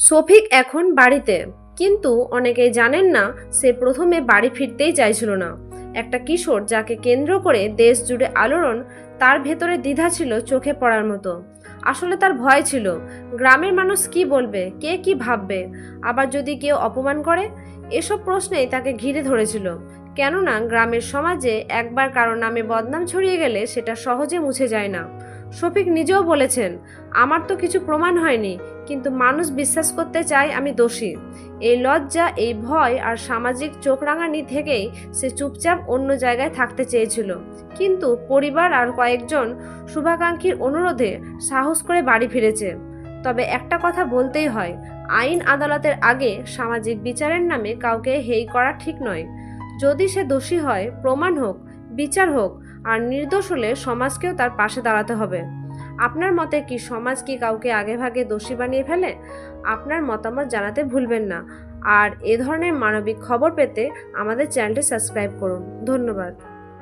শফিক এখন বাড়িতে। কিন্তু অনেকেই জানেন না, সে প্রথমে বাড়ি ফিরতেই চাইছিল না। একটা কিশোর যাকে কেন্দ্র করে দেশ জুড়ে আলোড়ন, তার ভেতরে দ্বিধা ছিল চোখে পড়ার মতো। আসলে তার ভয় ছিল, গ্রামের মানুষ কি বলবে, কে কি ভাববে, আবার যদি কেউ অপমান করে? এসব প্রশ্নেই তাকে ঘিরে ধরেছিল। কেননা গ্রামের সমাজে একবার কারও নামে বদনাম ছড়িয়ে গেলে সেটা সহজে মুছে যায় না। শফিক নিজেও বলেছেন, আমার তো কিছু প্রমাণ হয়নি, কিন্তু মানুষ বিশ্বাস করতে চায় আমি দোষী। এই লজ্জা, এই ভয় আর সামাজিক চোখ রাঙানি থেকেই সে চুপচাপ অন্য জায়গায় থাকতে চেয়েছিল। কিন্তু পরিবার আর কয়েকজন শুভাকাঙ্ক্ষীর অনুরোধে সাহস করে বাড়ি ফিরেছে। তবে একটা কথা বলতেই হয়, আইন আদালতের আগে সামাজিক বিচারের নামে কাউকে হেই করা ঠিক নয়। যদি সে দোষী হয়, প্রমাণ হোক, বিচার হোক আর নির্দোষ হলে সমাজকেও তার পাশে দাঁড়াতে হবে। আপনার মতে কি সমাজ কি কাউকে আগেভাগে দোষী বানিয়ে ফেলে? আপনার মতামত জানাতে ভুলবেন না। আর এ ধরনের মানবিক খবর পেতে আমাদের চ্যানেলটি সাবস্ক্রাইব করুন। ধন্যবাদ।